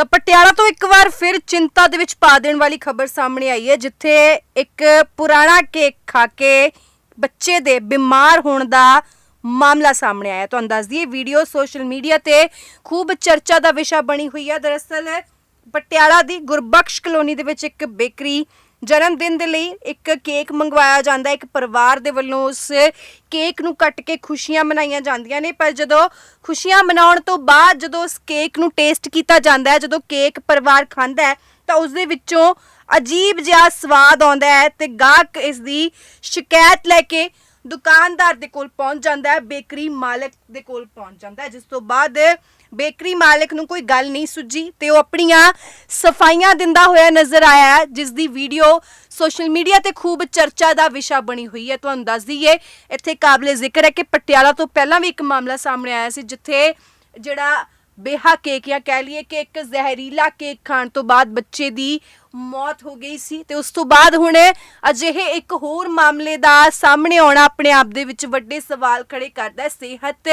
ਤਾਂ ਪਟਿਆਲਾ ਤੋਂ ਇੱਕ ਵਾਰ ਫਿਰ ਚਿੰਤਾ ਦੇ ਵਿੱਚ ਪਾ ਦੇਣ ਵਾਲੀ ਖਬਰ ਸਾਹਮਣੇ ਆਈ ਹੈ, ਜਿੱਥੇ ਇੱਕ ਪੁਰਾਣਾ ਕੇਕ ਖਾ ਕੇ ਬੱਚੇ ਦੇ ਬਿਮਾਰ ਹੋਣ ਦਾ ਮਾਮਲਾ ਸਾਹਮਣੇ ਆਇਆ। ਤੁਹਾਨੂੰ ਦੱਸ ਦਈਏ, ਵੀਡੀਓ ਸੋਸ਼ਲ ਮੀਡੀਆ ਤੇ ਖੂਬ ਚਰਚਾ ਦਾ ਵਿਸ਼ਾ ਬਣੀ ਹੋਈ ਹੈ। ਦਰਅਸਲ, ਪਟਿਆਲਾ ਦੀ ਗੁਰਬਖਸ਼ ਕਲੋਨੀ ਦੇ ਵਿੱਚ ਇੱਕ ਬੇਕਰੀ ਜਨਮ ਦਿਨ ਦੇ ਲਈ ਇੱਕ ਕੇਕ ਮੰਗਵਾਇਆ ਜਾਂਦਾ ਇੱਕ ਪਰਿਵਾਰ ਦੇ ਵੱਲੋਂ ਉਸ ਕੇਕ ਨੂੰ ਕੱਟ ਕੇ ਖੁਸ਼ੀਆਂ ਮਨਾਈਆਂ ਜਾਂਦੀਆਂ ਨੇ। ਪਰ ਜਦੋਂ ਖੁਸ਼ੀਆਂ ਮਨਾਉਣ ਤੋਂ ਬਾਅਦ ਜਦੋਂ ਉਸ ਕੇਕ ਨੂੰ ਟੇਸਟ ਕੀਤਾ ਜਾਂਦਾ ਹੈ, ਜਦੋਂ ਕੇਕ ਪਰਿਵਾਰ ਖਾਂਦਾ ਹੈ, ਤਾਂ ਉਸ ਦੇ ਵਿੱਚੋਂ ਅਜੀਬ ਜਿਹਾ ਸਵਾਦ ਆਉਂਦਾ ਹੈ ਤੇ ਗਾਹਕ ਇਸ ਦੀ ਸ਼ਿਕਾਇਤ ਲੈ ਕੇ ਦੁਕਾਨਦਾਰ ਦੇ ਕੋਲ ਪਹੁੰਚ ਜਾਂਦਾ ਹੈ, ਬੇਕਰੀ ਮਾਲਕ ਦੇ ਕੋਲ ਪਹੁੰਚ ਜਾਂਦਾ ਹੈ, ਜਿਸ ਤੋਂ ਬਾਅਦ ਬੇਕਰੀ ਮਾਲਕ ਨੂੰ ਕੋਈ ਗੱਲ ਨਹੀਂ ਸੁੱਜੀ ਤੇ ਉਹ ਆਪਣੀਆਂ ਸਫਾਈਆਂ ਦਿੰਦਾ ਹੋਇਆ ਨਜ਼ਰ ਆਇਆ ਜਿਸ ਦੀ ਵੀਡੀਓ ਸੋਸ਼ਲ ਮੀਡੀਆ ਤੇ ਖੂਬ ਚਰਚਾ ਦਾ ਵਿਸ਼ਾ ਬਣੀ ਹੋਈ ਹੈ। ਤੁਹਾਨੂੰ ਦੱਸ ਦਈਏ, ਇੱਥੇ ਕਾਬਲੇ ਜ਼ਿਕਰ ਹੈ ਕਿ ਪਟਿਆਲਾ ਤੋਂ ਪਹਿਲਾਂ ਵੀ ਇੱਕ ਮਾਮਲਾ ਸਾਹਮਣੇ ਆਇਆ ਸੀ, ਜਿੱਥੇ ਜਿਹੜਾ ਬੇਹਾ ਕੇਕ ਜਾਂ ਕਹਿ ਲਈਏ ਕਿ ਇੱਕ ਜ਼ਹਿਰੀਲਾ ਕੇਕ ਖਾਣ ਤੋਂ ਬਾਅਦ ਬੱਚੇ ਦੀ ਮੌਤ ਹੋ ਗਈ ਸੀ ਤੇ ਉਸ ਤੋਂ ਬਾਅਦ ਹੁਣ ਅਜਿਹੇ ਇੱਕ ਹੋਰ ਮਾਮਲੇ ਦਾ ਸਾਹਮਣੇ ਆਉਣਾ ਆਪਣੇ ਆਪ ਦੇ ਵਿੱਚ ਵੱਡੇ ਸਵਾਲ ਖੜੇ ਕਰਦਾ ਹੈ। ਸਿਹਤ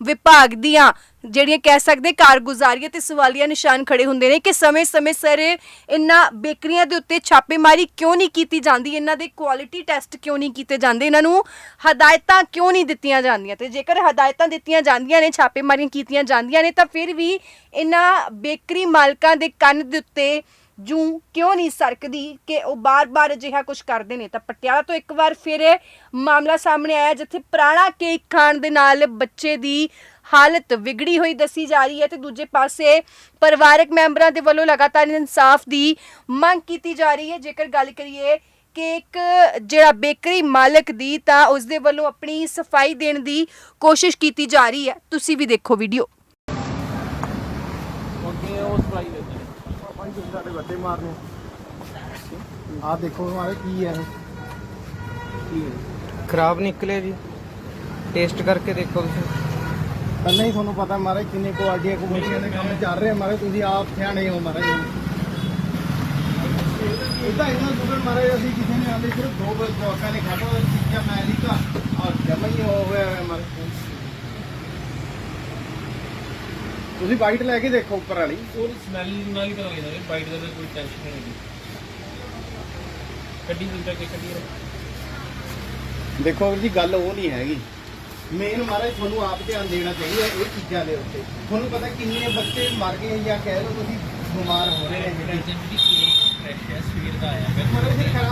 ਵਿਭਾਗ ਦੀਆਂ ਜਿਹੜੀਆਂ ਕਹਿ ਸਕਦੇ ਕਾਰਗੁਜ਼ਾਰੀਆਂ ਤੇ ਸਵਾਲੀਆ ਨਿਸ਼ਾਨ ਖੜੇ ਹੁੰਦੇ ਨੇ ਕਿ ਸਮੇਂ-ਸਮੇਂ ਸਿਰ ਇਹਨਾਂ ਬੇਕਰੀਆਂ ਦੇ ਉੱਤੇ ਛਾਪੇਮਾਰੀ ਕਿਉਂ ਨਹੀਂ ਕੀਤੀ ਜਾਂਦੀ? ਇਹਨਾਂ ਦੇ ਕੁਆਲਿਟੀ ਟੈਸਟ ਕਿਉਂ ਨਹੀਂ ਕੀਤੇ ਜਾਂਦੇ? ਇਹਨਾਂ ਨੂੰ ਹਦਾਇਤਾਂ ਕਿਉਂ ਨਹੀਂ ਦਿੱਤੀਆਂ ਜਾਂਦੀਆਂ? ਤੇ ਜੇਕਰ ਹਦਾਇਤਾਂ ਦਿੱਤੀਆਂ ਜਾਂਦੀਆਂ ਨੇ, ਛਾਪੇਮਾਰੀਆਂ ਕੀਤੀਆਂ ਜਾਂਦੀਆਂ ਨੇ, ਤਾਂ ਫਿਰ ਵੀ ਇਹਨਾਂ ਬੇਕਰੀ ਮਾਲਕਾਂ ਦੇ ਕੰਨ ਦੇ ਉੱਤੇ ਜੂੰ ਕਿਉਂ ਨਹੀਂ ਸਰਕਦੀ ਕਿ ਉਹ ਬਾਰ-ਬਾਰ ਅਜਿਹਾ ਕੁਝ ਕਰਦੇ ਨੇ? ਤਾਂ ਪਟਿਆਲਾ ਤੋਂ ਇੱਕ ਵਾਰ ਫਿਰ ਮਾਮਲਾ ਸਾਹਮਣੇ ਆਇਆ, ਜਿੱਥੇ ਪੁਰਾਣਾ ਕੇਕ ਖਾਣ ਦੇ ਨਾਲ ਬੱਚੇ ਦੀ ਹਾਲਤ ਵਿਗੜੀ ਹੋਈ ਦੱਸੀ ਜਾ ਰਹੀ ਹੈ ਤੇ ਦੂਜੇ ਪਾਸੇ ਪਰਿਵਾਰਕ ਮੈਂਬਰਾਂ ਦੇ ਵੱਲੋਂ ਲਗਾਤਾਰ ਇਨਸਾਫ ਦੀ ਮੰਗ ਕੀਤੀ ਜਾ ਰਹੀ ਹੈ। ਜੇਕਰ ਗੱਲ ਕਰੀਏ ਕੇਕ ਜਿਹੜਾ ਬੇਕਰੀ ਮਾਲਕ ਦੀ, ਤਾਂ ਉਸ ਦੇ ਵੱਲੋਂ ਆਪਣੀ ਸਫ਼ਾਈ ਦੇਣ ਦੀ ਕੋਸ਼ਿਸ਼ ਕੀਤੀ ਜਾ ਰਹੀ ਹੈ। ਤੁਸੀਂ ਵੀ ਦੇਖੋ ਵੀਡੀਓ। ਅੱਗੇ ਉਹ ਸਪਲਾਈ ਦਿੰਦੇ ਤੁਸੀਂ ਸਾਡੇ ਵੱਡੇ ਮਾਰਨੇ ਆ। ਦੇਖੋ ਹਮਾਰੇ ਕੀ ਹੈ ਇਹ? ਖਰਾਬ ਨਿਕਲੇ ਜੀ। ਟੇਸਟ ਕਰਕੇ ਦੇਖੋ ਤੁਸੀਂ। ਪਹਿਲਾਂ ਹੀ ਤੁਹਾਨੂੰ ਪਤਾ ਮਾਰੇ ਕਿੰਨੇ ਕੁਆਲਟੀਆਂ ਕਮੇਟੀਆਂ ਦੇ ਕੰਮ ਚੱਲ ਰਹੇ ਮਾਰੇ ਤੁਸੀਂ ਆਪ ਸਿਆਣੇ ਹੋ ਮਾਰੇ। ਇਦਾਂ ਇਹਨਾਂ ਦੁਕਾਨ ਮਾਰੇ ਅਸੀਂ ਕਿਸੇ ਨੇ ਆਂਦੇ ਸਿਰਫ ਦੋ ਬਲੋਕਾਂ ਨੇ ਖਾਟੋ ਚੀਜ਼ਾਂ ਮੈਂ ਲਿਖਾ ਔਰ ਜਮਾ ਹੀ ਹੋ ਗਿਆ ਹੈ ਮਾਰੇ ਤੁਸੀਂ ਵਾਈਟ ਲੈ ਕੇ ਦੇਖੋ ਉੱਪਰ ਵਾਲੀ। ਉਹ ਸਮੈਲ ਨਾਲ ਹੀ ਪਤਾ ਲੱਗਦਾ ਕਿ ਬਾਈਟ ਦਾ ਤਾਂ ਕੋਈ ਟੈਨਸ਼ਨ ਨਹੀਂ ਹੈਗੀ। ਕੱਢੀ ਦੂਜਾ ਕੇ ਕੱਢੀ। ਦੇਖੋ ਜੀ ਗੱਲ ਉਹ ਨਹੀਂ ਹੈਗੀ। ਮੇਨ ਮਹਾਰਾਜ ਤੁਹਾਨੂੰ ਆਪ ਧਿਆਨ ਦੇਣਾ ਚਾਹੀਦਾ ਇਹ ਚੀਜ਼ਾਂ ਦੇ ਉੱਤੇ। ਤੁਹਾਨੂੰ ਪਤਾ ਕਿੰਨੇ ਬੱਚੇ ਮਰ ਗਏ ਜਾਂ ਕਹਿ ਲਓ ਤੁਸੀਂ ਬਿਮਾਰ ਹੋ ਰਹੇ ਨੇ। ਜਿਹੜੇ ਜਿਹੜੀ ਕੇਕ ਫਰੈਸ਼ ਹੈ ਸਵੇਰ ਦਾ ਆਇਆ ਖਰਾਬ